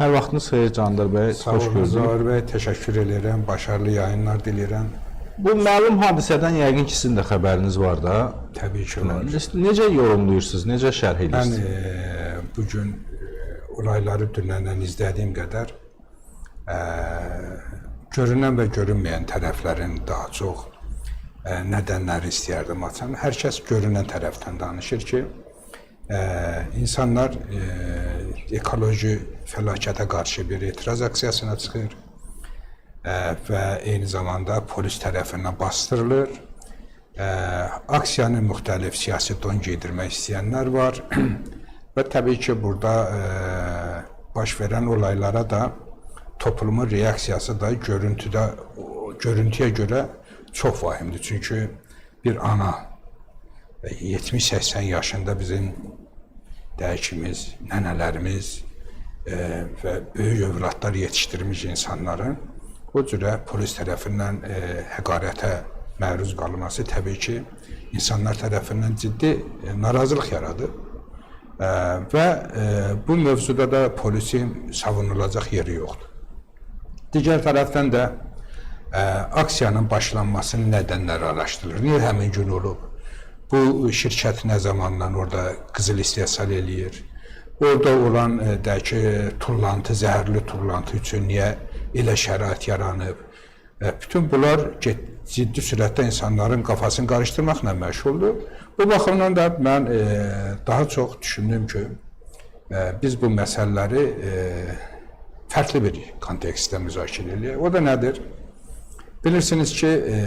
Hər vaxtınız xeyir Candır bəy. Sağ Xoş olun. Zahir Bey, teşekkür ederim. Başarılı yayınlar diləyirəm. Bu məlum hadisədən yəqin ki, sizin də xəbəriniz var da. Təbii ki var. Ne- Necə yorumlayırsınız? Necə şərh edirsiniz? e, bugün e, olayları dünəndən izlədiyim qədər e, görünən və görünməyən tərəflərin daha çox e, nədənləri istəyərdim açam. Hər kəs görünən tərəfdən danışır ki, e, insanlar e, ekoloji fəlakətə qarşı bir etiraz aksiyasına çıxır e, və eyni zamanda polis tərəfindən bastırılır. Ə, aksiyanı müxtəlif siyasi don giydirmək istəyənlər var və təbii ki, burada ə, baş verən olaylara da toplumun reaksiyası da görüntüdə görüntüyə görə çox vahimdir. Çünki bir ana və 70-80 yaşında bizim dəyişimiz, nənələrimiz e, və böyük övladlar yetişdirmiş insanların o cürə polis tərəfindən e, həqarətə məruz qalması təbii ki, insanlar tərəfindən ciddi e, narazılıq yaradır. E, və e, bu mövzuda da polisin savunulacaq yeri yoxdur. Digər tərəfdən də ə, aksiyanın başlanmasının nədənləri araşdırılır. Niyə həmin gün olub? Bu şirkət nə zamandan orada qızıl istehsal eləyir? Orada olan ə, deyək ki, tullantı, zəhərli tullantı üçün niyə elə şərait yaranıb? Ə, bütün bunlar ciddi sürətdə insanların kafasını qarışdırmaqla məşğuldur. Bu baxımdan da mən ə, daha çox düşündüm ki, ə, biz bu məsələləri ə, fərqli bir kontekstdə müzakirə eləyək. O da nədir? Bilirsiniz ki, e,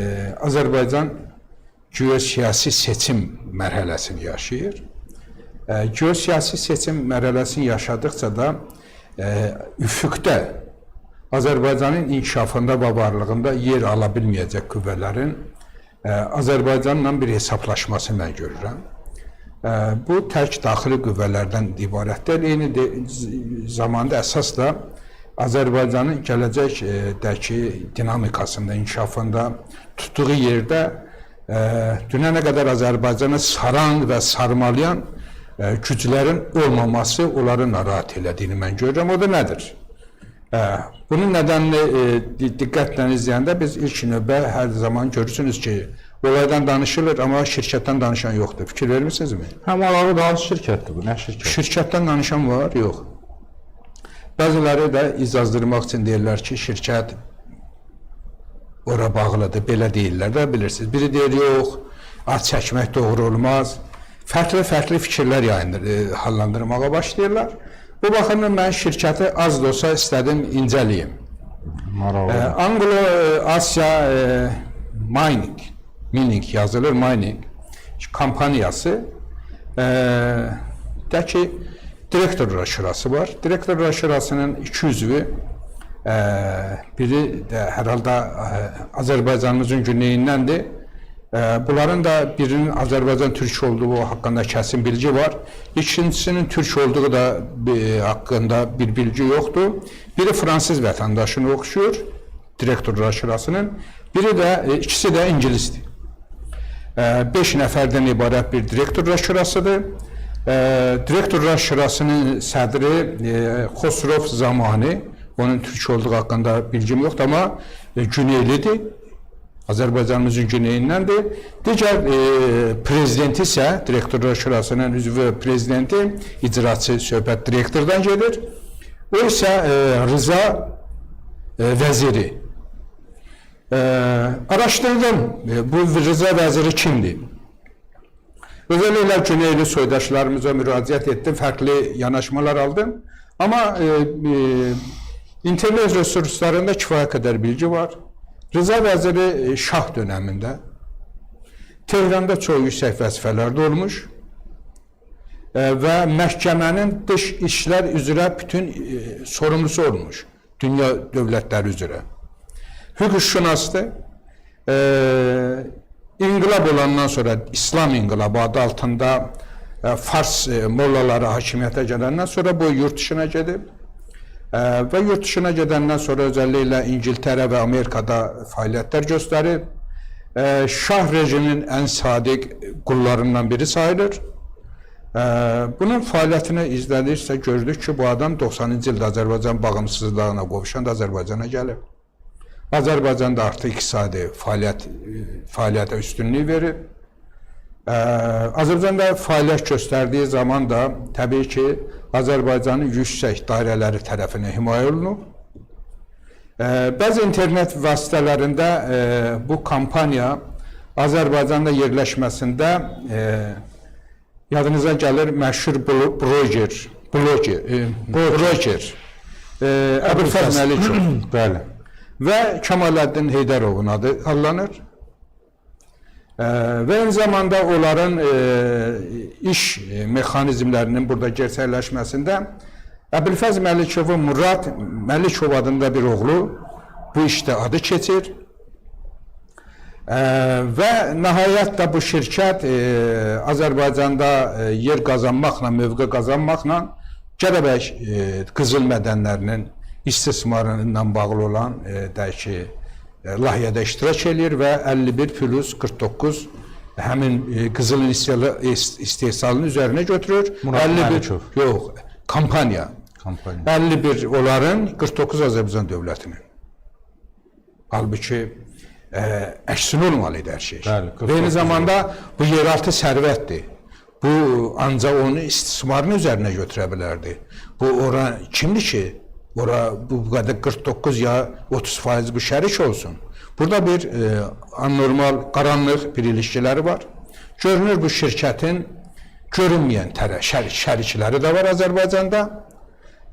Azərbaycan geosiyasi seçim mərhələsini yaşayır. E, geosiyasi seçim mərhələsini yaşadıkça da e, üfüqdə Azərbaycanın inkişafında və varlığında yer ala bilməyəcək qüvvələrin e, Azərbaycanla bir hesablaşması mən. Ə, Bu tək daxili qüvvələrdən ibarətdir. Eyni zamanda əsas da Azərbaycanın gələcəkdəki dinamikasında, inkişafında tutduğu yerdə ə, dünənə qədər Azərbaycanı saran və sarmalayan ə, güclərin olmaması onları narahat elədiyini mən görürəm. O da nədir? Ə, Bunun nədənini e, di- diqqətlə izləyəndə biz ilk növbə hər zaman görürsünüz ki, olaydan danışılır, amma şirkətdən danışan yoxdur. Fikir vermirsinizmi? Həm alağı da şirkətdir bu? Nə şirkət? Şirkətdən danışan var, yox. Bəziləri də izazdırmaq üçün deyirlər ki, şirkət ora bağlıdır, belə deyirlər də bilirsiniz. Biri deyir yox, az çəkmək doğru olmaz. Fərqli-fərqli fikirlər yayındır, e, hallandırmağa başlayırlar. Bu baxımdan mən şirkəti az da olsa istədim incəliyim. Maraqlı. Ee, Anglo-Asya e, Mining, Mining yazılır, Mining kampaniyası e, ki direktorlar şurası var. Direktorlar şurasının iki üzvü e, biri de herhalde e, Azerbaycanımızın güneyindendir. E, bunların da birinin Azerbaycan Türk olduğu hakkında kesin bilgi var. İkincisinin Türk olduğu da e, hakkında bir bilgi yoktu. Biri Fransız vətəndaşını oxşuyur, direktorlar şurasının. Biri de e, ikisi də ingilisdir. 5 nəfərdən ibarət bir direktorlar şurasıdır. Direktorlar şurasının sədri Xosrov Zamani, onun Türk olduğu haqqında bilgim yoxdur, amma e, Güneylidir. Azərbaycanımızın güneyindəndir. Digər e, prezidenti isə direktorlar şurasının üzvü prezidenti, icraçı söhbət direktordan gedir. O isə e, Rıza e, vəziri. E, araşdırdım e, bu Rıza vəziri kimdir? Özellikle Güneyli soydaşlarımıza müraciət etdim, fərqli yanaşmalar aldım. Amma e, e, internet resurslarında kifayət qədər bilgi var. Rıza vəziri e, şah dövründə Tehranda çox yüksək vəzifələrdə olmuş e, və məhkəmənin dış işlər üzrə bütün e, sorumlusu olmuş dünya dövlətləri üzrə. Hüquqşünasdır. E, İnqilab olandan sonra İslam inqilabı adı altında e, Fars e, mollaları hakimiyyətə gələndən sonra bu yurt dışına gedib. E, və yurt dışına gedəndən sonra özəlliklə İngiltərə və Amerikada fəaliyyətlər göstərib. E, Şah rejiminin ən sadiq qullarından biri sayılır. Ə, bunun fəaliyyətini izlədiksə gördük ki, bu adam 90-cı ildə Azərbaycan bağımsızlığına qovuşan da Azərbaycana gəlib. Azərbaycanda artıq iqtisadi fəaliyyət fəaliyyətə üstünlük verir. Ə, Azərbaycanda fəaliyyət göstərdiyi zaman da təbii ki, Azərbaycanın yüksək dairələri tərəfindən himayə olunub. Ə, Bəzi internet vasitələrində ə, bu kampaniya Azərbaycanda yerləşməsində ə, yadınıza gəlir məşhur blo- bloger, bloger, ə, bloger ə, Əbülfəz Məlikov Bəli. və Kemaləddin Heydərovun adı adlanır. Ə, və eyni zamanda onların ə, iş ə, mexanizmlərinin burada gerçəkləşməsində Əbülfəz Məlikovun Murad Məlikov adında bir oğlu bu işdə adı keçir. Ə, və nəhayət də bu şirkət ə, Azərbaycanda ə, yer qazanmaqla, mövqe qazanmaqla Gədəbəy ə, qızıl mədənlərinin istismarına bağlı olan ə, deyək ki, ə, layihədə iştirak eləyir və 51 plus 49 həmin ə, qızılın istehsalı- ist- istehsalının üzərinə götürür. Murad 51 Məlikov. yox, kampaniya. Kampaniya. 51 onların, 49 Azərbaycan dövlətinin. Halbuki ə, əksinə olmalı idi hər şey. Bəli, eyni 49 zamanda bu yeraltı sərvətdir. Bu ancaq onu istismarın üzərinə götürə bilərdi. Bu ora kimdir ki, ora bu qədər 49 ya 30 faiz şərik olsun. Burada bir e, anormal, qaranlıq bir ilişkiləri var. Görünür bu şirkətin görünməyən tərə şərik, şərikləri var Azərbaycanda.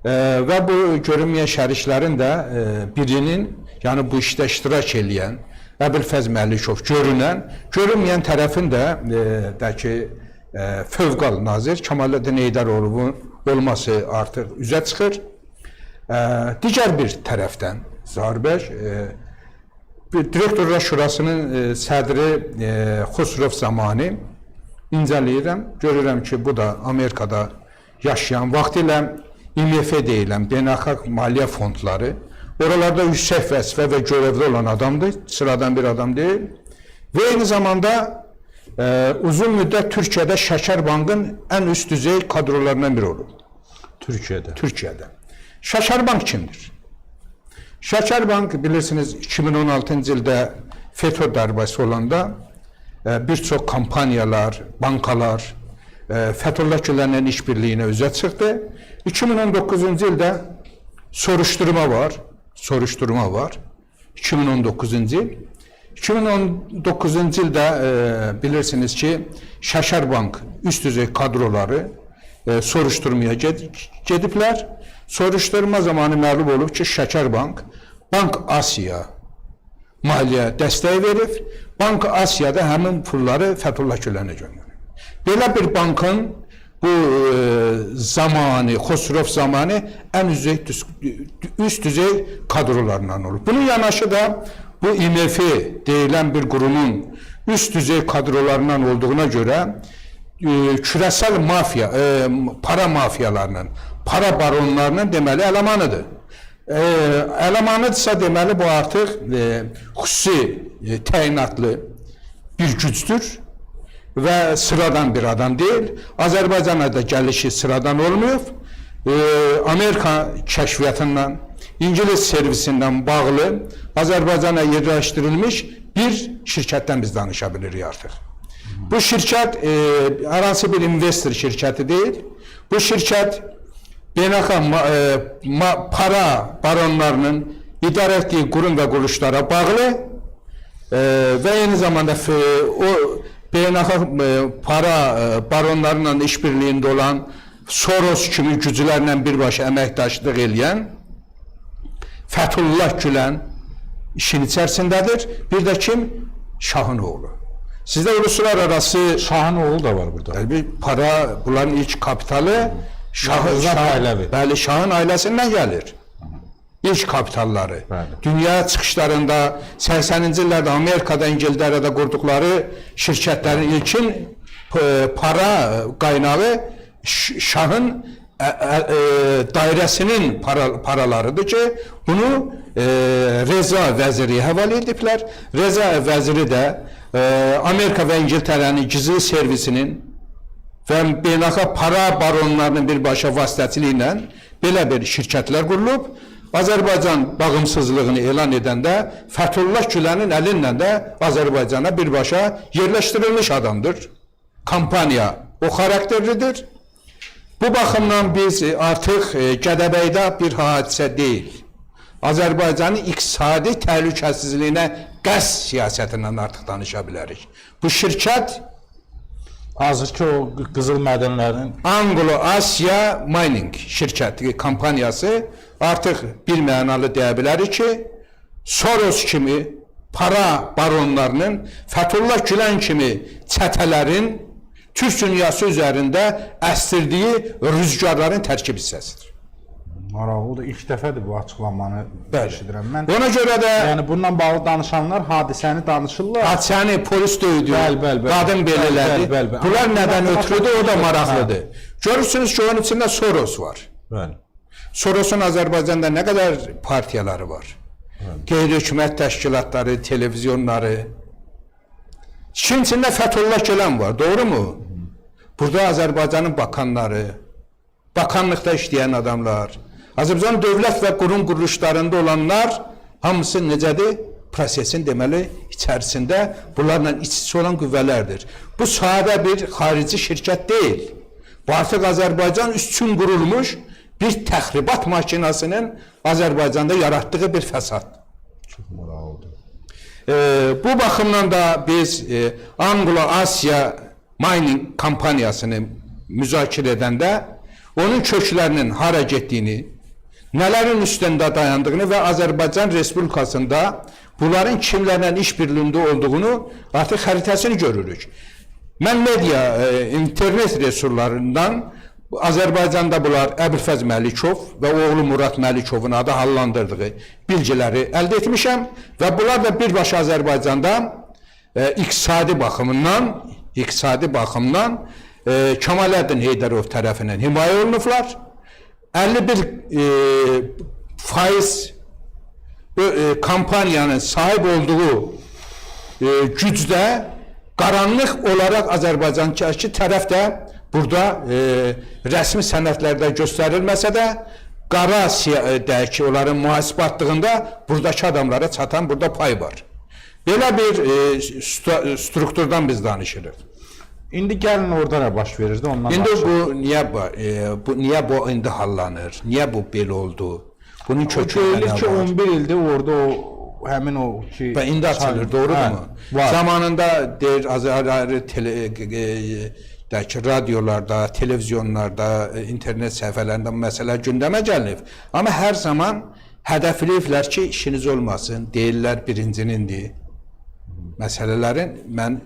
E, və bu görünməyən şəriklərin də e, birinin, yəni bu işdə iştirak eləyən Əbülfəz Məlikov görünən, görünməyən tərəfin də e, də ki e, fövqal nazir Kemaləddin Heydərovun olması artıq üzə çıxır. E, digər bir tərəfdən Zahir bəy e, direktorlar şurasının e, sədri e, Xusrov zamanı incələyirəm. Görürəm ki, bu da Amerikada yaşayan vaxtilə IMF deyilən beynəlxalq maliyyə fondları oralarda yüksək vəzifə və görevli olan adamdır, sıradan bir adam deyil. Və eyni zamanda e, uzun müddət Türkiyədə Şəkər Bankın ən üst düzey kadrolarından biri olub. Türkiyədə. Türkiyədə. Şəkər Bank kimdir? Şəkər Bank bilirsiniz 2016-cı ildə FETÖ dərbəsi olanda e, bir çox kampaniyalar, bankalar e, Fətullah Gülərlə işbirliyinə üzə çıxdı. 2019-cu ildə soruşturma var, soruşturma var. 2019-cu il. 2019-cu ildə e, bilirsiniz ki, Şəkər Bank üst düzey kadroları e, soruşturmaya ged gediblər. Soruşturma zamanı məlum olub ki, Şəkər Bank Bank Asiya maliyyə dəstək verib. Bank Asiyada həmin pulları Fətullah Güləne göndərib. Belə bir bankın bu e, zamanı, Xosrov zamanı ən üst düzey, üst düzey kadrolarından olub. Bunun yanaşı da bu IMF deyilən bir qurumun üst düzey kadrolarından olduğuna görə e, küresel mafya, e, para mafyalarının, para baronlarının deməli elemanıdır. E, elemanıdırsa deməli bu artıq e, xüsusi e, təyinatlı bir gücdür və sıradan bir adam deyil. Azərbaycana da gəlişi sıradan olmayıb. E, Amerika kəşfiyyatından, İngilis servisindən bağlı Azərbaycana yerləşdirilmiş bir şirkətdən biz danışa bilirik. Bu şirkət e, hər hansı bir investor şirkəti deyil. Bu şirkət beynəlxalq ma, e, para baronlarının idarə etdiyi qurum və quruluşlara bağlı e, və eyni zamanda f, o beynəlxalq e, para e, baronlarla işbirliyində olan Soros kimi güclərlə birbaşa əməkdaşlıq eləyən Fəthullah Gülən işin içərisindədir. Bir də kim? Şahın oğlu. Sizdə uluslararası Şahın oğlu da var burada. bir para, bunların ilk kapitalı Şahı, Zat Şah, ailəvi. Bəli, Şahın ailəsindən gəlir. İlk kapitalları. Bəli. Dünya çıxışlarında 80-ci illərdə Amerikada, İngiltərədə qurduqları şirkətlərin ilkin e, para qaynağı Ş- Şahın ə, dairəsinin para, paralarıdır ki, bunu e, Reza vəziri həvalə ediblər. Reza vəziri də e, Amerika və İngiltərənin gizli servisinin və beynəlxalq para baronlarının birbaşa vasitəçiliyi ilə belə bir şirkətlər qurulub. Azərbaycan bağımsızlığını elan edəndə Fəthullah Gülənin əlindən də Azərbaycana birbaşa yerləşdirilmiş adamdır. Kampaniya o xarakterlidir. Bu baxımdan biz artıq e, Gədəbəydə bir hadisə deyil. Azərbaycanın iqtisadi təhlükəsizliyinə qəsd siyasətindən artıq danışa bilərik. Bu şirkət Hazırki o qızıl mədənlərin Anglo-Asya Mining şirkəti, kompaniyası artıq bir mənalı deyə bilərik ki, Soros kimi para baronlarının, Fəthullah Gülen kimi çətələrin Türk dünyası üzərində əstirdiyi rüzgarların tərkib hissəsidir. Maraqlıdır. İlk dəfədir bu açıqlamanı eşidirəm mən. Ona görə də Yəni bununla bağlı danışanlar hadisəni danışırlar. hadisəni polis döydü, Bəli, bəli, bəli. qadın belə Bəli, elədi. bəli, bəli, bəli. Bunlar nədən ötürüdür, o da maraqlıdır. Görürsünüz ki, onun içində Soros var. Bəli. Soros'un Azərbaycanda nə qədər partiyaları var? Qeyri-hökumət təşkilatları, televizyonları. İşin içində Fəthullah Gülen var, doğru mu? Burada Azərbaycanın bakanları, bakanlıqda işləyən adamlar, Azərbaycan dövlət və qurum quruluşlarında olanlar hamısı necədir? Prosesin deməli içərisində bunlarla iç-içə olan qüvvələrdir. Bu sadə bir xarici şirkət deyil. Bu artıq Azərbaycan üçün qurulmuş bir təxribat maşinasının Azərbaycanda yaratdığı bir fəsad. Çox maraqlıdır. E, bu baxımdan da biz e, Anglo-Asya Mining kampaniyasını müzakirə edəndə onun köklərinin hara getdiyini, nələrin üstündə dayandığını və Azərbaycan Respublikasında bunların kimlərlə işbirliyində olduğunu artıq xəritəsini görürük. Mən media, e, internet resurslarından Azərbaycanda bunlar Əbülfəz Məlikov və oğlu Murad Məlikovun adı hallandırdığı bilgiləri əldə etmişəm və bunlar da birbaşa Azərbaycanda e, iqtisadi baxımından, iqtisadi baxımdan e, Kemaləddin Heydərov tərəfindən himayə olunublar. 51 e, faiz e, kampaniyanın sahib olduğu e, gücdə qaranlıq olaraq Azərbaycandakı tərəf də burada e, rəsmi sənədlərdə göstərilməsə də qara siyadəki onların mühasibatlığında buradakı adamlara çatan burada pay var. Belə bir e, strukturdan biz danışırıq. İndi gəlin orada nə baş verirdi ondan İndi bu niyə e, bu niyə bu indi hallanır? Niyə bu belə oldu? Bunun nə ki var? 11 ildir orada o həmin o ki Və indi açılır, doğrudur Hə, mu? Var. Zamanında deyir Azər tele e, də ki, radiolarda, televizyonlarda, e, internet səhifələrində məsələ gündəmə gəlinib. Amma hər zaman hədəfləyiblər ki, işiniz olmasın, deyirlər birincinindir. Məsələlərin mən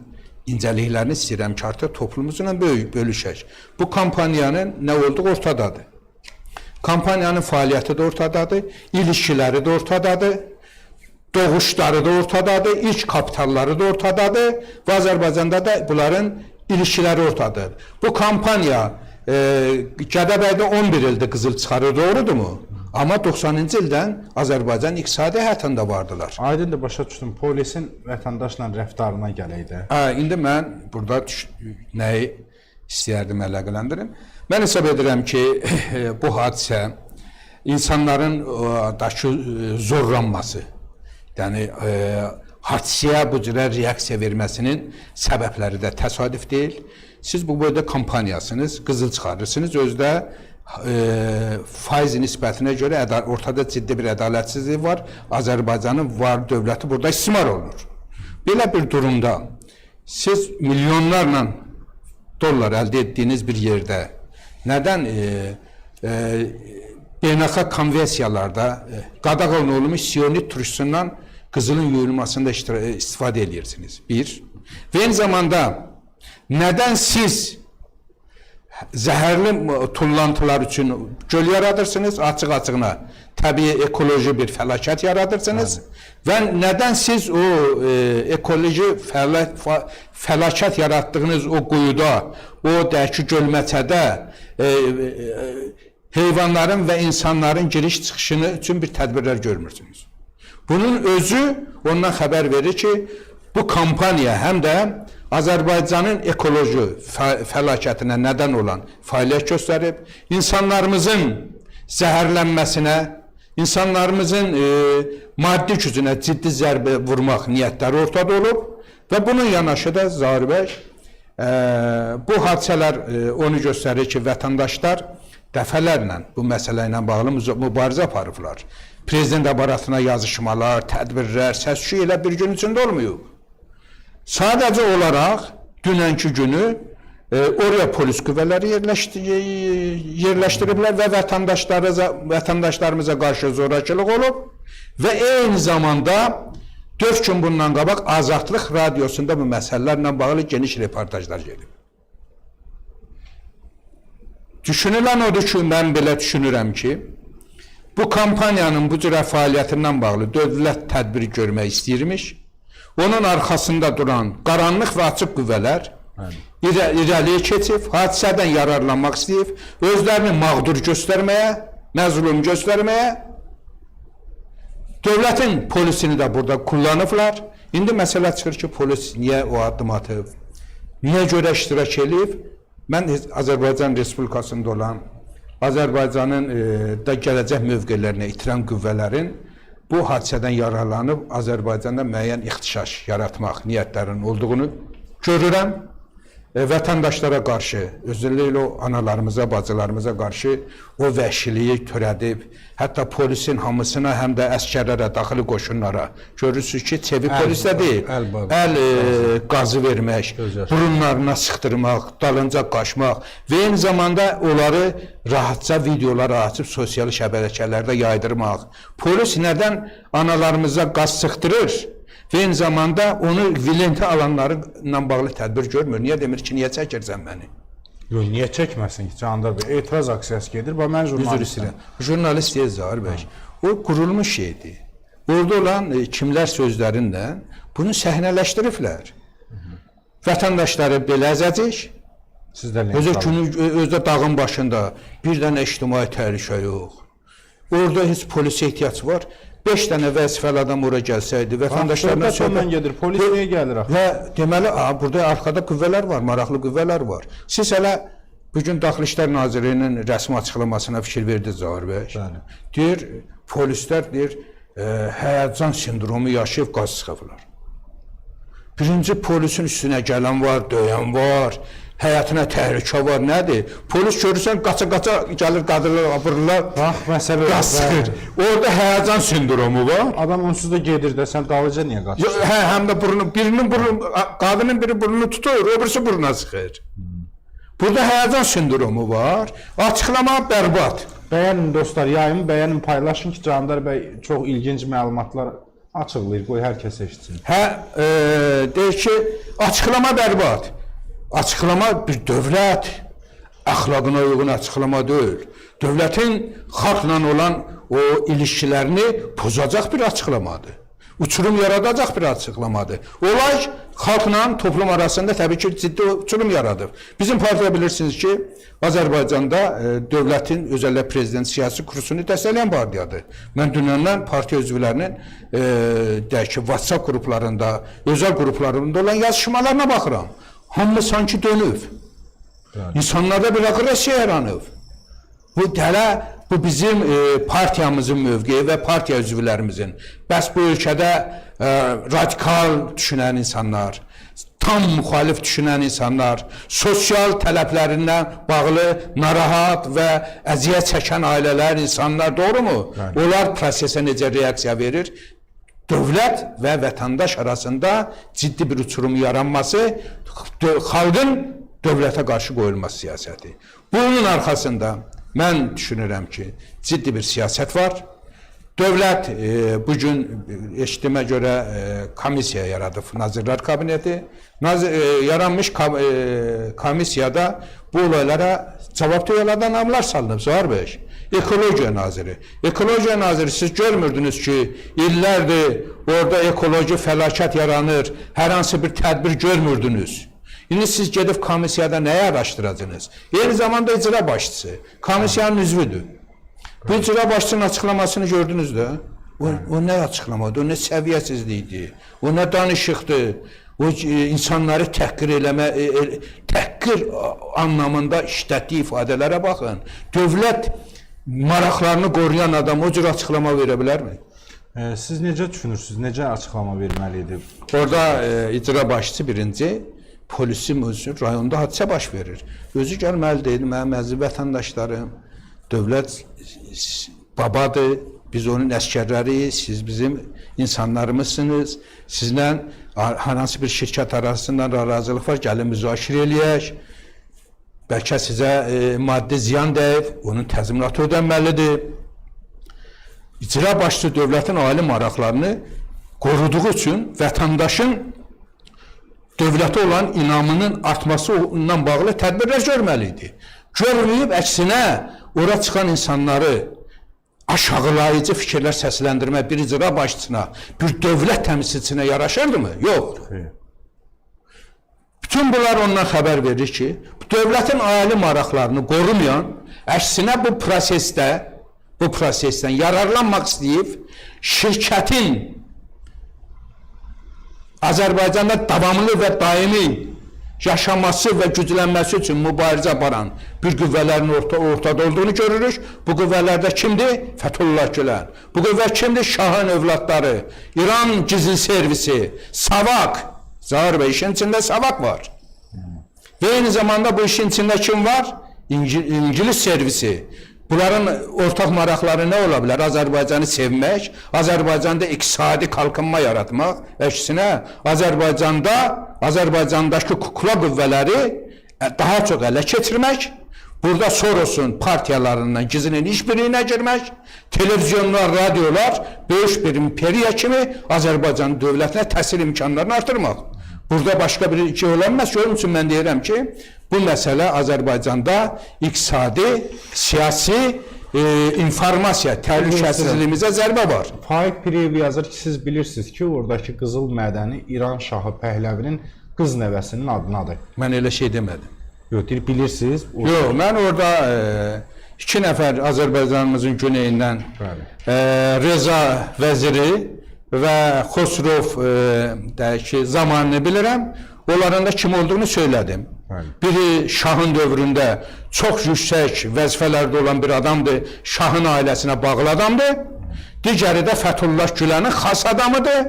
incəliklərini istəyirəm ki, artıq toplumumuzla bölüşək. Bu kampaniyanın nə olduğu ortadadır. Kampaniyanın fəaliyyəti də ortadadır, ilişkiləri də ortadadır, doğuşları da ortadadır, ilk kapitalları da ortadadır və Azərbaycanda da bunların ilişkiləri ortadadır. Bu kampaniya e, Gədəbəydə 11 ildir qızıl çıxarır, doğrudurmu? Amma 90-cı ildən Azərbaycan iqtisadi həyatında vardılar. Aydındır başa düşdüm. Polisin vətəndaşla rəftarına gələk də. Hə, indi mən burada nəyi istəyərdim əlaqələndirim? Mən hesab edirəm ki, bu hadisə insanların ə, dakı ə, zorlanması, yəni ə, hadisəyə bu cürə reaksiya verməsinin səbəbləri də təsadüf deyil. Siz bu boyda kampaniyasınız, qızıl çıxarırsınız, özdə e, faiz nisbətinə görə ortada ciddi bir ədalətsizlik var. Azərbaycanın var dövləti burada istismar olunur. Belə bir durumda siz milyonlarla dollar əldə etdiyiniz bir yerdə nədən e, e, beynəlxalq konvensiyalarda e, qadağan olunmuş siyonit turşusundan qızılın yuyulmasında istifadə edirsiniz. Bir. Və eyni zamanda nədən siz zəhərli tullantılar üçün göl yaradırsınız açıq-açığına. Təbii ekoloji bir fəlakət yaradırsınız və nədən siz o e, ekoloji fəla, fəlakət yaratdığınız o quyuda, o dəki gölməçədə e, e, heyvanların və insanların giriş-çıxışını üçün bir tədbirlər görmürsünüz. Bunun özü ondan xəbər verir ki, bu kampaniya həm də Azərbaycanın ekoloji fəlakətinə nədən olan fəaliyyət göstərib, insanlarımızın zəhərlənməsinə, insanlarımızın e, maddi gücünə ciddi zərbə vurmaq niyyətləri ortada olub və bunun yanaşı da Zahir e, bu hadisələr e, onu göstərir ki, vətəndaşlar dəfələrlə bu məsələ ilə bağlı mübarizə aparıblar. Prezident aparatına yazışmalar, tədbirlər, səs-küy elə bir gün içində olmayıb. Sadəcə olaraq dünənki günü e, oraya polis qüvvələri yerləşdi, yerləşdiriblər və vətəndaşlarımıza vətəndaşlarımıza qarşı zorakılıq olub və eyni zamanda 4 gün bundan qabaq Azadlıq radiosunda bu məsələlərlə bağlı geniş reportajlar gedib. Düşünülən odur ki, mən belə düşünürəm ki, bu kampaniyanın bu cürə fəaliyyətindən bağlı dövlət tədbiri görmək istəyirmiş. Onun arxasında duran qaranlıq və açıq qüvvələr irə, irəliyə keçib, hadisədən yararlanmaq istəyib, özlərini mağdur göstərməyə, məzlum göstərməyə, dövlətin polisini də burada kullanıblar. İndi məsələ çıxır ki, polis niyə o addım atıb, niyə görə iştirak eləyib? Mən Azərbaycan Respublikasında olan Azərbaycanın e, da gələcək mövqelərinə itirən qüvvələrin bu hadisədən yararlanıb Azərbaycanda müəyyən ixtişaş yaratmaq niyyətlərinin olduğunu görürəm. E, vətəndaşlara qarşı, özəlliklə o analarımıza, bacılarımıza qarşı o vəhşiliyi törədib, hətta polisin hamısına, həm də əskərlərə, daxili qoşunlara görürsüz ki, çevi Əl- polis də deyil. əl Əl e, qazı vermək, Göz yaşı. burunlarına sıxdırmaq, dalınca qaçmaq və eyni zamanda onları rahatca videolar açıb sosial şəbəkələrdə yaydırmaq. Polis nədən analarımıza qaz sıxdırır? Eyni zamanda onu vilenti alanlarla bağlı tədbir görmür. Niyə demir ki, niyə çəkirsən məni? Yox, niyə çəkməsin ki, Candar bəy? Etiraz aksiyası gedir. Bax mən Üzr jurnalistim. istəyirəm. Jurnalist deyil Zahir bəy. O qurulmuş şeydir. Orada olan e, kimlər sözlərinlə bunu səhnələşdiriblər. Vətəndaşları belə əzəcək, Sizdə Özü günü özdə dağın başında bir dənə ictimai təhlükə yox. Orada heç polisə ehtiyac var. 5 dənə vəzifəli adam ora gəlsəydi, vətəndaşlarla Söhbət gedir. Polis niyə gəlir axı? Və deməli, a, burada arxada qüvvələr var, maraqlı qüvvələr var. Siz hələ bu gün Daxili İşlər Nazirliyinin rəsmi açıqlamasına fikir verdiniz Zahir bəy. Bəli. Deyir, polislər deyir, e, həyəcan sindromu yaşayıb qaz sıxıblar. Birinci polisin üstünə gələn var, döyən var, həyatına təhlükə var, nədir? Polis görürsən qaça-qaça gəlir qadınlar, apırırlar, Bax, məsələ qaz sıxır. Orada həyəcan sindromu var. Adam onsuz da gedir də sən qalıcı niyə qaçırsan? Hə, həm də burnu, birinin burnu, qadının biri burnunu tutur, öbürsü burnuna sıxır. Burada həyəcan sindromu var. Açıqlama bərbad. Bəyənin dostlar, yayımı bəyənin, paylaşın ki, Candar bəy çox ilginc məlumatlar açıqlayır. Qoy hər kəs eşitsin. Hə, e, deyir ki, açıqlama bərbad. Açıqlama bir dövlət əxlaqına uyğun açıqlama deyil. Dövlətin xalqla olan o ilişkilərini pozacaq bir açıqlamadır. Uçurum yaradacaq bir açıqlamadır. Olay xalqla toplum arasında təbii ki, ciddi uçurum yaradıb. Bizim partiya bilirsiniz ki, Azərbaycanda e, dövlətin özəllə prezident siyasi kursunu dəstəkləyən partiyadır. Mən dünəndən partiya üzvlərinin e, WhatsApp qruplarında, özəl qruplarında olan yazışmalarına baxıram. Hamı sanki dönüb. İnsanlarda bir aqressiya yaranıb. Bu dələ bu bizim e, partiyamızın mövqeyi və partiya üzvlərimizin. Bəs bu ölkədə e, radikal düşünən insanlar, tam müxalif düşünən insanlar, sosial tələblərindən bağlı narahat və əziyyət çəkən ailələr, insanlar, doğrumu? Onlar prosesə necə reaksiya verir? Dövlət və vətəndaş arasında ciddi bir uçurum yaranması, xalqın dövlətə qarşı qoyulması siyasəti. Bunun arxasında mən düşünürəm ki, ciddi bir siyasət var. Dövlət e, bu gün eşitdiyimə görə e, komissiya yaradıb Nazirlər Kabineti. Nazir, e, yaranmış kam, e, komissiyada bu olaylara cavabdeh adamlar salınıb Zahir bəy. Ekologiya naziri. Ekologiya naziri siz görmürdünüz ki, illərdir orada ekoloji fəlakət yaranır, hər hansı bir tədbir görmürdünüz. İndi siz gedib komissiyada nəyi araşdıracaqsınız? Eyni zamanda icra başçısı, komissiyanın üzvüdür. Bu icra başçının açıqlamasını gördünüz də. O, o nə açıqlamadır? O nə səviyyəsizlikdir? O nə danışıqdır? o e, insanları təhqir eləmə, e, e, təhqir anlamında işlətdiyi ifadələrə baxın. Dövlət maraqlarını qoruyan adam o cür açıqlama verə bilərmi? E, siz necə düşünürsüz? Necə açıqlama verməli idi? Orada e, icra başçısı birinci polisin özü rayonda hadisə baş verir. Özü gəlməli deyil, mənim əziz vətəndaşlarım. Dövlət babadır. Biz onun əskərləriyik, siz bizim insanlarımızsınız. Sizlə hər hansı bir şirkət arasında narazılıq var, gəlin müzakirə eləyək. Bəlkə sizə e, maddi ziyan dəyib, onun təzminatı ödənməlidir. İcra başçı dövlətin ali maraqlarını qoruduğu üçün vətəndaşın dövlətə olan inamının artması ilə bağlı tədbirlər görməli idi. Görməyib əksinə ora çıxan insanları aşağılayıcı fikirlər səsləndirmək bir icra başçısına, bir dövlət təmsilçisinə yaraşırdımı? Yox. Xeyr. Bütün bunlar ondan xəbər verir ki, dövlətin ali maraqlarını qorumayan, əksinə bu prosesdə, bu prosesdən yararlanmaq istəyib, şirkətin Azərbaycanda davamlı və daimi yaşaması və güclənməsi üçün mübarizə aparan bir qüvvələrin orta, ortada olduğunu görürük. Bu qüvvələrdə kimdir? Fəthullah Gülen. Bu qüvvə kimdir? Şahın övladları, İran gizli servisi, Savak. Zahir Bey işin içində Savak var. Və eyni zamanda bu işin içində kim var? İngil İngilis servisi. Bunların ortaq maraqları nə ola bilər? Azərbaycanı sevmək, Azərbaycanda iqtisadi kalkınma yaratmaq, əksinə Azərbaycanda kukla qüvvələri ə, daha çox ələ keçirmək, burada Soros'un partiyalarından gizlinin işbirliyinə girmək, televizyonlar, radiolar böyük bir imperiya kimi Azərbaycan dövlətinə təsir imkanlarını artırmaq. Burada başqa bir şey olanmaz. Onun üçün mən deyirəm ki, bu məsələ Azərbaycanda iqtisadi, siyasi, e, informasiya təhlükəsizliyimizə zərbə var. Faiq Piriyev yazır ki, siz bilirsiniz ki, oradakı qızıl mədəni İran şahı Pəhləvinin qız nəvəsinin adınadır. Mən elə şey demədim. Yox, deyir, bilirsiniz. O- Yox, mən orada e, iki nəfər Azərbaycanımızın güneyindən Bəli. e, Reza vəziri və Xosrov e, deyək ki, zamanını bilirəm. Onların da kim olduğunu söylədim. Bəli. Biri şahın dövründə çox yüksək vəzifələrdə olan bir adamdır, şahın ailəsinə bağlı adamdır. Digəri də Fəthullah Gülənin xas adamıdır.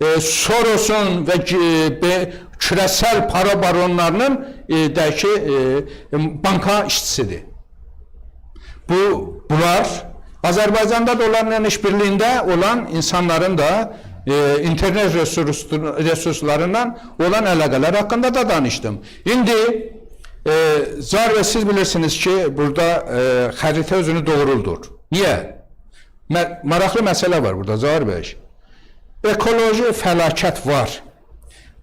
E, Soros'un və e, para baronlarının e, deyək ki, e, banka işçisidir. Bu bunlar Azərbaycanda da onlarla işbirliyində olan insanların da e, internet resurs, resurslarından olan əlaqələr haqqında da danışdım. İndi e, Zar və siz bilirsiniz ki, burada e, xəritə özünü doğruldur. Niyə? Mə maraqlı məsələ var burada Zar bəy. Ekoloji fəlakət var.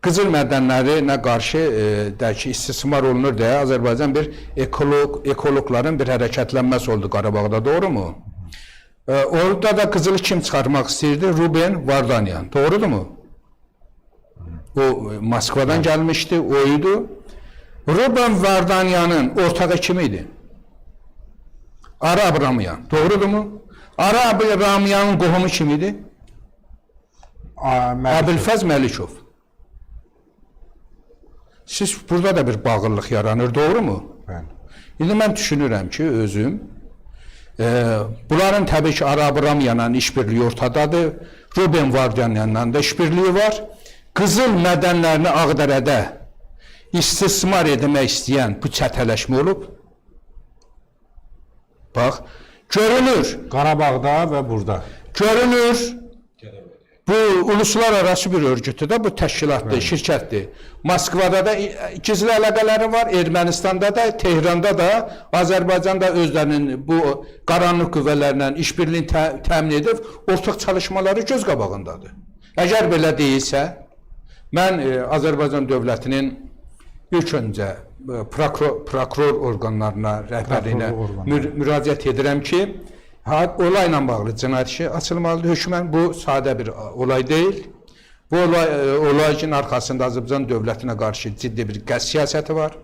Qızıl mədənlərinə qarşı e, ki, istismar olunur deyə Azərbaycan bir ekoloq ekoloqların bir hərəkətlənməsi oldu Qarabağda, doğrumu? E, orada da qızılı kim çıxarmaq istəyirdi? Ruben Vardanyan. Doğrudumu? O e, Moskvadan gəlmişdi, o idi. Ruben Vardanyanın ortağı kim idi? Arab Ramyan. Doğrudumu? Arab Ramyanın qohumu kim idi? A, Məlik- Abilfəz Məlikov. Siz burada da bir bağlılıq yaranır, doğrumu? Bəli. İndi mən düşünürəm ki, özüm bunların təbii ki, Arab-Ramyanla işbirliyi ortadadır. Ruben Vardanyanla da işbirliyi var. Qızıl mədənlərini Ağdərədə istismar etmək istəyən bu çətələşmə olub. Bax, görünür, Qarabağda və burada. görünür bu uluslararası bir örgütdür də, bu təşkilatdır, şirkətdir. Moskvada da gizli əlaqələri var, Ermənistanda da, Tehranda da, Azərbaycanda özlərinin bu qaranlıq qüvvələrlə işbirliyini tə təmin edib ortaq çalışmaları göz qabağındadır. Əgər belə deyilsə, mən e, Azərbaycan dövlətinin ilk öncə e, prokuror, prokuror orqanlarına, rəhbərliyinə mür müraciət edirəm ki, olayla bağlı cinayət işi açılmalıdır hökmən. Bu sadə bir olay deyil. Bu olay, e, olayın arxasında Azərbaycan dövlətinə qarşı ciddi bir qəz siyasəti var.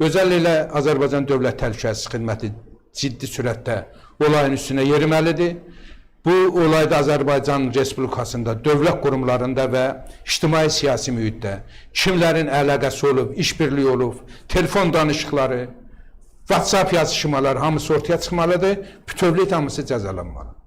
Özəlliklə Azərbaycan Dövlət Təhlükəsizlik Xidməti ciddi sürətdə olayın üstünə yeriməlidir. Bu olayda Azərbaycan Respublikasında dövlət qurumlarında və ictimai siyasi mühitdə kimlərin əlaqəsi olub, işbirliyi olub, telefon danışıqları, WhatsApp yazışmaları hamısı ortaya çıxmalıdır. Bütövlükdə hamısı cəzalanmalıdır.